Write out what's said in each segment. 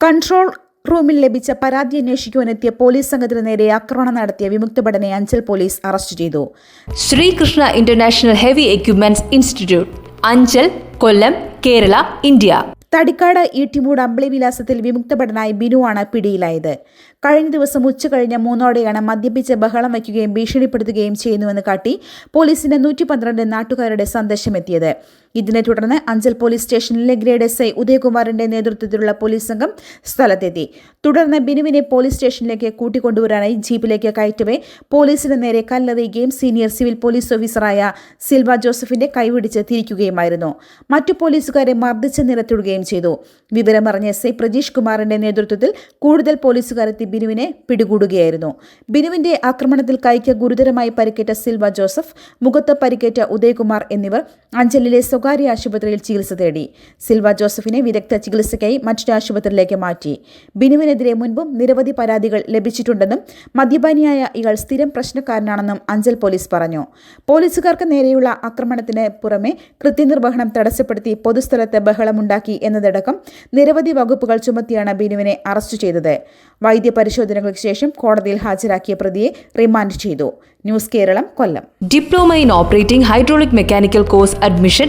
Control റൂമിൽ ലഭിച്ച പരാതി അന്വേഷിക്കുവാനെത്തിയ പോലീസ് സംഘത്തിന് നേരെ ആക്രമണം നടത്തിയ വിമുക്തഭടനെ അഞ്ചൽ പോലീസ് അറസ്റ്റ് ചെയ്തു. Srikrishna international heavy equipments institute Anchal Kollam Kerala India. Thadikkad Eettimoodu Ambili വിലാസത്തിൽ വിമുക്തഭടനായി ബിനുവാണ് പിടിയിലായത്. കഴിഞ്ഞ ദിവസം ഉച്ച കഴിഞ്ഞ മൂന്നോടെയാണ് മദ്യപിച്ച് ബഹളം വയ്ക്കുകയും ഭീഷണിപ്പെടുത്തുകയും ചെയ്യുന്നുവെന്ന് കാട്ടി പോലീസിന് നൂറ്റി പന്ത്രണ്ട് നാട്ടുകാരുടെ സന്ദേശമെത്തിയത്. ഇതിനെ തുടർന്ന് അഞ്ചൽ പോലീസ് സ്റ്റേഷനിലെ ഗ്രേഡ് എസ് ഐ ഉദയകുമാറിന്റെ നേതൃത്വത്തിലുള്ള പോലീസ് സംഘം സ്ഥലത്തെത്തി. തുടർന്ന് ബിനുവിനെ പോലീസ് സ്റ്റേഷനിലേക്ക് കൂട്ടിക്കൊണ്ടുവരാനായി ജീപ്പിലേക്ക് കയറ്റവേ പോലീസിന് നേരെ കല്ലെറിയുകയും സീനിയർ സിവിൽ പോലീസ് ഓഫീസറായ സിൽവ ജോസഫിന്റെ കൈവിടിച്ച് തിരിക്കുകയുമായിരുന്നു. മറ്റു പോലീസുകാരെ മർദ്ദിച്ച് നിരത്തിടുകയും ചെയ്തു. വിവരമറിഞ്ഞ എസ് ഐ പ്രജീഷ് കുമാറിന്റെ നേതൃത്വത്തിൽ കൂടുതൽ പോലീസുകാരെത്തി ബിനുവിനെ പിടികൂടുകയായിരുന്നു. ബിനുവിന്റെ ആക്രമണത്തിൽ കൈക്ക് ഗുരുതരമായി പരിക്കേറ്റ സിൽവ ജോസഫ് മുഖത്ത് പരിക്കേറ്റ ഉദയകുമാർ എന്നിവർ അഞ്ചലിലെ സ്വകാര്യ ആശുപത്രിയിൽ ചികിത്സ തേടി. സിൽവ ജോസഫിനെ വിദഗ്ധ ചികിത്സയ്ക്കായി മറ്റൊരു ആശുപത്രിയിലേക്ക് മാറ്റി. ബിനുവിനെതിരെ മുൻപും നിരവധി പരാതികൾ ലഭിച്ചിട്ടുണ്ടെന്നും മദ്യപാനിയായ ഇയാൾ സ്ഥിരം പ്രശ്നക്കാരനാണെന്നും അഞ്ചൽ പോലീസ് പറഞ്ഞു. പോലീസുകാർക്ക് നേരെയുള്ള ആക്രമണത്തിന് പുറമെ കൃത്യനിർവഹണം തടസ്സപ്പെടുത്തി പൊതുസ്ഥലത്ത് ബഹളമുണ്ടാക്കി എന്നതടക്കം നിരവധി വകുപ്പുകൾ ചുമത്തിയാണ് ബിനുവിനെ അറസ്റ്റ് ചെയ്തത്. വൈദ്യപരിശോധനകൾക്ക് ശേഷം കോടതിയിൽ ഹാജരാക്കിയ പ്രതിയെ റിമാൻഡ് ചെയ്തു. News Keralam Kollam. Diploma in operating hydraulic mechanical course admission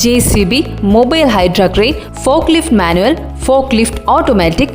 J C B mobile hydra crane forklift manual forklift automatic